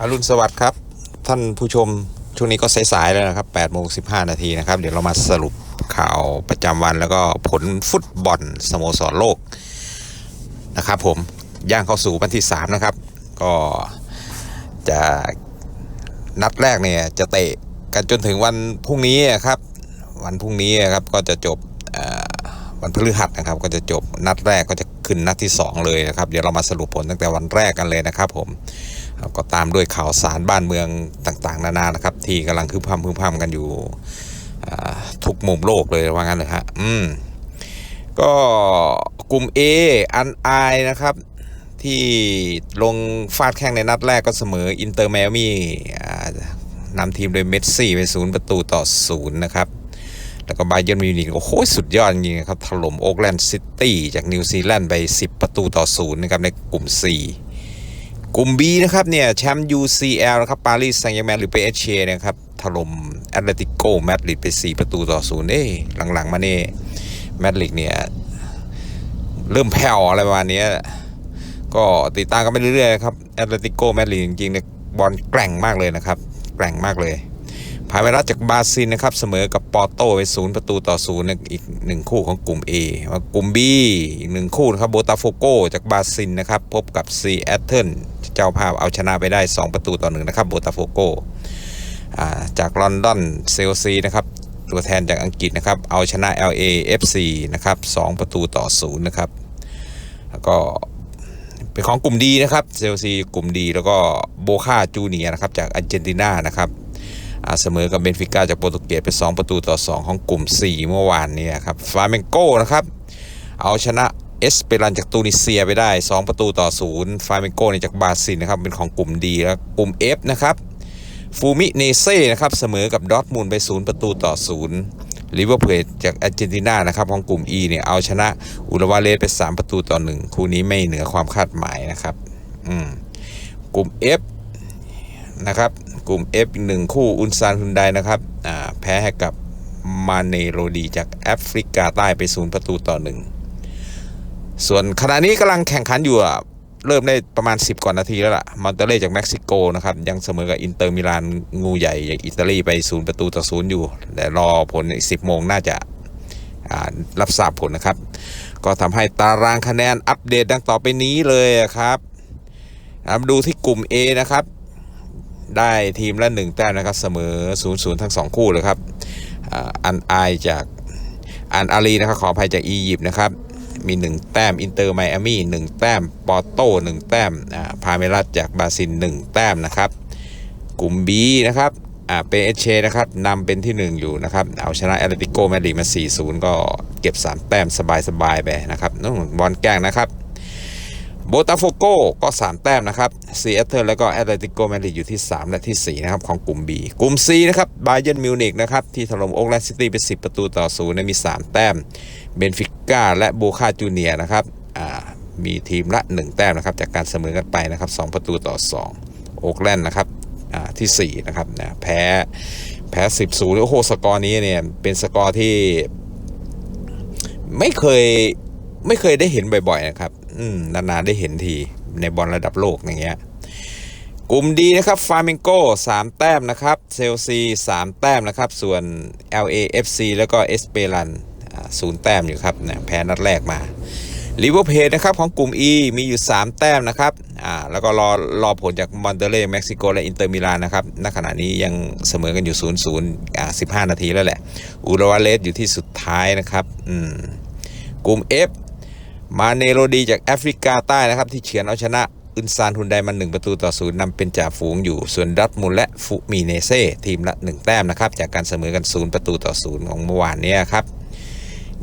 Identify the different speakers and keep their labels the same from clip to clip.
Speaker 1: อรุณสวัสดิ์ครับ ท่านผู้ชมช่วงนี้ก็สายๆแล้วนะครับ8โมง15 นาทีนะครับ เดี๋ยวเรามาสรุปข่าวประจำวันแล้วก็ผลฟุตบอลสโมสรโลกนะครับผมย่างเข้าสู่วันที่ 3 นะครับ ก็จะนัดแรกเนี่ยจะเตะกันจนถึงวันพรุ่งนี้ครับ วันพรุ่งนี้ครับก็จะจบวันพฤหัสนะครับ ก็จะจบนัดแรกก็จะขึ้นนัดที่ 2 เลยนะครับ เดี๋ยวเรามาสรุปผลตั้งแต่วันแรกกันเลยนะครับผม ครับก็ตามด้วยข่าวสารบ้านเมืองต่างๆ นานานะครับ ที่กำลังคืบพำคืบพำกันอยู่ทุกมุมโลกเลยว่างั้นเลยฮะอืมก็กลุ่ม A อันไอนะครับ ที่ลงฟาดแข้งในนัดแรกก็เสมออินเตอร์แมมี่นำทีมโดยเมสซี่ไปศูนย์ประตูต่อศูนย์นะครับ แล้วก็บาเยิร์นมิวนิกโอ้โหสุดยอดจริงๆครับ ถล่มโอ๊กแลนด์ซิตี้จากนิวซีแลนด์ไป 10 ประตูต่อศูนย์นะครับในกลุ่ม 4 กลุ่ม B นะครับเนี่ยแชมป์ UCL นะครับปารีสแซงต์แชร์แมงหรือ PSG นะครับถล่มแอตเลติโกมาดริดไป 4 ประตูต่อศูนย์เอ้ยหลังๆ มาเนี่ยมาดริดเนี่ย เริ่มแผ่วอะไรประมาณนี้ก็ติดตามกันไปเรื่อยๆครับแอตเลติโกมาดริดจริงๆเนี่ยบอลแกร่งมากเลยนะครับ แกร่งมากเลยพาเมรัสจากบราซิลนะครับ เสมอกับปอร์โตไปศูนย์ประตูต่อศูนย์อีกหนึ่งคู่ของกลุ่ม A มากลุ่ม B อีกหนึ่งคู่นะครับโบตาโฟโกจากบราซิลนะครับ พบกับซีแอตเทิล เจ้าภาพเอาชนะไปได้ 2 ประตูต่อหนึ่งนะครับโบตาโฟโกจากลอนดอนเซลซีนะครับตัวแทนจากอังกฤษนะครับเอาชนะ LA FC นะครับ2ประตูต่อศูนย์นะครับแล้วก็เป็นของกลุ่มดีนะครับเซลซีกลุ่มดีแล้วก็โบคาจูเนียนะครับจากอาร์เจนตินานะครับเสมอกับเบนฟิก้าจากโปรตุเกสไป2ประตูต่อ 2 ของกลุ่ม 4 เมื่อวานนี้ครับฟลาเมงโกนะครับเอาชนะ เอสเปรันจากตูนิเซียไปได้ 2 ประตูต่อ0ฟลาเมงโกนี่จากบราซิลนะครับเป็นของกลุ่มดีแล้วกลุ่ม F นะครับฟูมิเนเซ่นะครับเสมอกับดอทมุนด์ไป 0 ประตูต่อ0ลิเวอร์พูลจากอาร์เจนตินานะครับของกลุ่ม E เนี่ยเอาชนะอุรวาเลสไป 3 ประตูต่อ 1 คู่นี้ไม่เหนือความคาดหมายนะครับอืมกลุ่ม F นะครับกลุ่ม F อีกหนึ่งคู่อุนซานฮุนไดนะครับแพ้ให้กับมาเนโรดีจากแอฟริกาใต้ไป 0 ประตูต่อ 1 ส่วนขณะนี้กำลังแข่งขันอยู่เริ่มได้ประมาณ 10 กว่านาทีแล้วล่ะมอนเตเล่จากเม็กซิโกนะครับ ยังเสมอกับอินเตอร์มิลานงูใหญ่อย่างอิตาลีไป 0 ประตูต่อ0อยู่ แต่รอผลอีก10 โมงน่าจะรับทราบผลนะครับ ก็ทำให้ตารางคะแนนอัปเดตดังต่อไปนี้เลยครับมาดูที่กลุ่ม A นะครับ ได้ทีมละหนึ่งแต้มนะครับ เสมอ 0-0 ทั้ง 2 คู่เลยครับอันไอจากอันอาลีนะครับขออภัยจากอียิปต์นะครับ มี 1 แต้ม อินเตอร์ไมอามี่1แต้ม ปอร์โต้1แต้มอ่าพาเมรัสจากบราซิล1แต้มนะครับ กลุ่ม B นะครับอ่าเปเอเชนะครับนำเป็นที่ 1 อยู่นะครับ เอาชนะแอตเลติโกมาดริดมา 4-0 ก็เก็บ 3 แต้มสบายๆไปนะครับนู่นบอลแกล้งนะครับ โบตาโฟโกก็ 3 แต้มนะครับซีแอตเทิลแล้วก็แอตเลติโกมาดริดอยู่ที่ 3 และที่ 4 นะครับ ของกลุ่ม B กลุ่ม C นะครับบาเยิร์นมิวนิกนะครับ ที่ถล่มโอ๊กแลนด์ซิตี้ไป 10 ประตูต่อ0นะมี 3 แต้มเบนฟิก้าและโบคาจูเนียนะครับมีทีมละ 1 แต้มนะครับ จากการเสมอกันไปนะครับ 2 ประตูต่อ 2 โอ๊กแลนด์นะครับอ่าที่4นะครับนะแพ้แพ้10 0โอ้โหสกอร์นี้เนี่ยเป็นสกอร์ที่ไม่เคยไม่เคยได้เห็นบ่อยๆนะครับ นานๆได้เห็นที ในบอลระดับโลกอย่างเงี้ยกลุ่มดีนะครับฟาร์มิงโก้3แต้มนะครับเซลซี3แต้มนะครับ ส่วน LAFC แล้วก็เอสเปรันศูนย์แต้มอยู่ครับนะแพ้นัดแรกมาลิเวอร์พูลนะครับของกลุ่ม E มีอยู่ 3 แต้มนะครับอ่าแล้วก็รอรอผลจากมอนเตเล่เม็กซิโกและอินเตอร์มิลานนะครับณขณะนี้ยังเสมอกันอยู่0 0อ่า15นาทีแล้วแหละอูรวาเลสอยู่ที่สุดท้ายนะครับอืมกลุ่ม F มาเนโรดีจากแอฟริกาใต้นะครับ ที่เฉือนเอาชนะอึนซานฮุนไดมา1ประตูต่อศูนย์นำเป็นจ่าฝูงอยู่ ส่วนดัตมุลและฟุมีเนเซ่ทีมละ 1 แต้มนะครับ จากการเสมอกัน 0 ประตูต่อศูนย์ของเมื่อวานนี้ครับ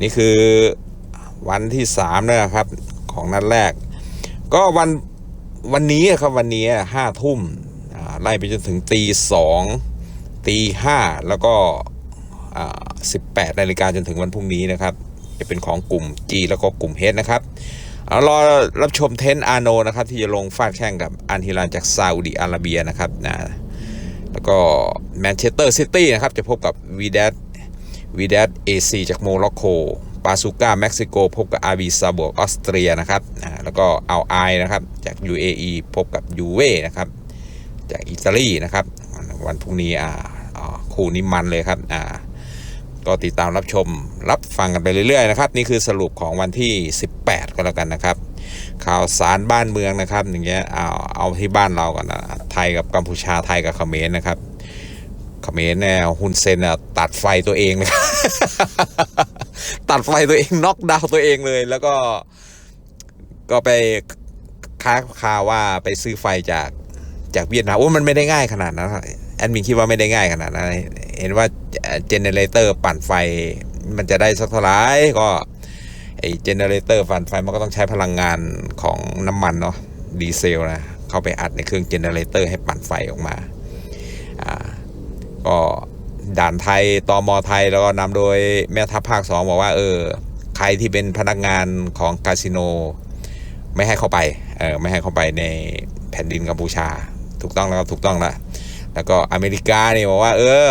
Speaker 1: นี่คือวันที่3นะครับของนัดแรก ก็วันวันนี้ครับวันนี้ห้าทุ่มไล่ไปจนถึงตีสองตีห้าแล้วก็สิบแปดนาฬิกาจนถึงวันพรุ่งนี้นะครับ จะเป็นของกลุ่ม G แล้วก็กลุ่ม H นะครับเอารอรับชมเทนอาโนนะครับที่จะลงฟาดแข่งกับอันฮิลานจากซาอุดิอาระเบียนะครับนะแล้วก็แมนเชสเตอร์ซิตี้นะครับจะพบกับวีเดวีเดเอซีจากโมร็อกโกปาซูก้าเม็กซิโกพบกับอาบีซาบวกออสเตรียนะครับอ่าแล้วก็เอาไอนะครับจาก UAE พบกับยูเว่นะครับจากอิตาลีนะครับวันพรุ่งนี้อ่าคู่นี้มันเลยครับอ่า ก็ติดตามรับชมรับฟังกันไปเรื่อยๆนะครับ นี่คือสรุปของวันที่ 18 ก็แล้วกันนะครับ ข่าวสารบ้านเมืองนะครับ อย่างเงี้ยเอาเอาที่บ้านเราก่อนนะไทยกับกัมพูชาไทยกับเขมรนะครับเขมรเนี่ยฮุนเซนน่ะตัดไฟตัวเองเลยตัดไฟตัวเองน็อกดาวน์ตัวเองเลย แล้วก็ก็ไปค้าข่าวว่าไปซื้อไฟจากจากเวียดนามโอ้มันไม่ได้ง่ายขนาดนั้นแอดมินคิดว่าไม่ได้ง่ายขนาดนั้น เห็นว่าเจเนเรเตอร์ปั่นไฟมันจะได้สักเท่าไหร่ก็ไอเจเนเรเตอร์ปั่นไฟมันก็ต้องใช้พลังงานของน้ำมันเนาะดีเซลนะเข้าไปอัดในเครื่องเจเนเรเตอร์ให้ปั่นไฟออกมาอ่าก็ด่านไทยตอมอไทยแล้วก็นำโดยแม่ทัพภาคสองบอกว่าเออใครที่เป็นพนักงานของคาสิโน ไม่ให้เข้าไปเออไม่ให้เข้าไปในแผ่นดินกัมพูชา ถูกต้องแล้วถูกต้องแล้วแล้วก็อเมริกาเนี่ยบอกว่า เออ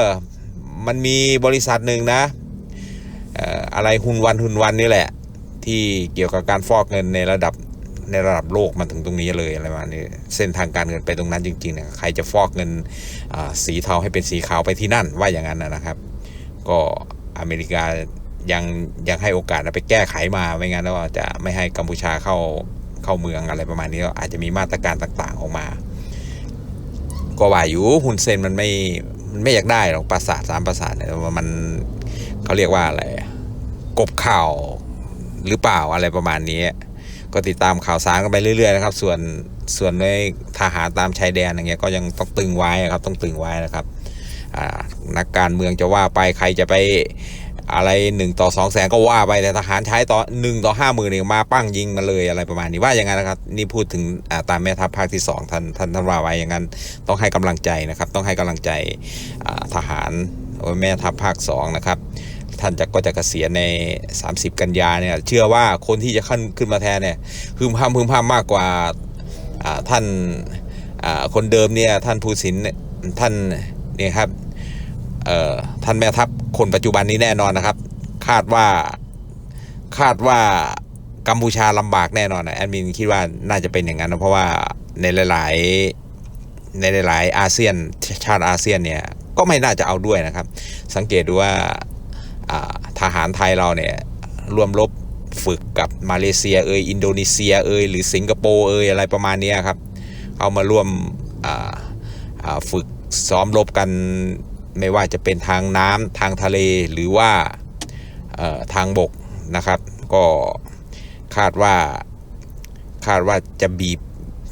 Speaker 1: มันมีบริษัทหนึ่งนะอะไรหุนวันหุนวันนี่แหละ ที่เกี่ยวกับการฟอกเงินในระดับในระดับโลกมาถึงตรงนี้เลยอะไรประมาณนี้เส้นทางการเงินไปตรงนั้นจริงๆเนี่ยใครจะฟอกเงินสีเทาให้เป็นสีขาวไปที่นั่นว่าอย่างนั้นนะครับ ก็อเมริกายังยังให้โอกาสนะไปแก้ไขมาไม่งั้นแล้วจะไม่ให้กัมพูชาเข้าเข้าเมืองอะไรประมาณนี้ก็อาจจะมีมาตรการต่างๆออกมา ก็ว่าอยู่ฮุนเซนมันไม่ มันไม่อยากได้หรอกปราสาทสามปราสาทเนี่ยมันเขาเรียกว่าอะไรกบข่าวหรือเปล่าอะไรประมาณนี้ ก็ติดตามข่าวสารกันไปเรื่อยๆนะครับ ส่วนส่วนในทหารตามชายแดนอย่างเงี้ยก็ยังต้องตึงไว้ครับ ต้องตึงไว้นะครับนักการเมืองจะว่าไปใครจะไป อะไรหนึ่งต่อสองแสนก็ว่าไปแต่ทหารใช้ต่อหนึ่งต่อห้าหมื่นเนี่ยมาปั้งยิงมาเลยอะไรประมาณนี้ว่าอย่างนั้นนะครับนี่พูดถึงอ่าตามแม่ทัพภาคที่สองท่านท่านท่านว่าไว้อย่างนั้นต้องให้กำลังใจนะครับ ต้องให้กำลังใจอ่าทหารแม่ทัพภาคสองนะครับท่านจะก็จะเกษียณใน 30 กันยาเนี่ยเชื่อว่าคนที่จะขึ้นขึ้นมาแทนเนี่ยพึมพำพึมพำมากกว่าอ่าท่านอ่าคนเดิมเนี่ยท่านภูสินเนี่ยท่านเนี่ยครับ ท่านแม่ทัพคนปัจจุบันนี้แน่นอนนะครับ คาดว่าคาดว่ากัมพูชาลำบากแน่นอนนะแอดมินคิดว่าน่าจะเป็นอย่างนั้นนะเพราะว่าในหลาย ๆ ในหลาย ๆ อาเซียนชาติอาเซียนเนี่ยก็ไม่น่าจะเอาด้วยนะครับ สังเกตดูว่าทหารไทยเราเนี่ยร่วมรบฝึกกับมาเลเซียเอยอินโดนีเซียเอยหรือสิงคโปร์เอยอะไรประมาณนี้ครับ เอามาร่วมฝึกซ้อมรบกัน ไม่ว่าจะเป็นทางน้ำทางทะเลหรือว่าทางบกนะครับ ก็คาดว่าคาดว่าจะบีบ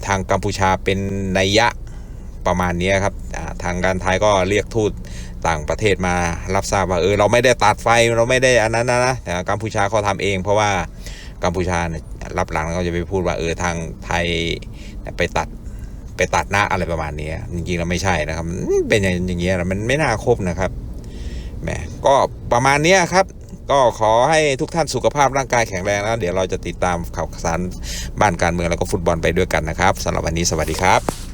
Speaker 1: ทางกัมพูชาเป็นนัยยะประมาณนี้ครับทางการไทยก็เรียกทูตต่างประเทศมารับทราบว่าเออเราไม่ได้ตัดไฟเราไม่ได้อันนั้นนะนะแต่กัมพูชาเขาทำเอง เพราะว่ากัมพูชารับหลังเขาจะไปพูดว่าเออทางไทยไปตัด ไปตัดหน้าอะไรประมาณนี้จริงๆเราไม่ใช่นะครับ เป็นอย่างเงี้ยมันไม่น่าครบนะครับแหมก็ประมาณนี้ครับ ก็ขอให้ทุกท่านสุขภาพร่างกายแข็งแรงแล้วเดี๋ยวเราจะติดตามข่าวสารบ้านการเมืองแล้วก็ฟุตบอลไปด้วยกันนะครับสำหรับวันนี้สวัสดีครับ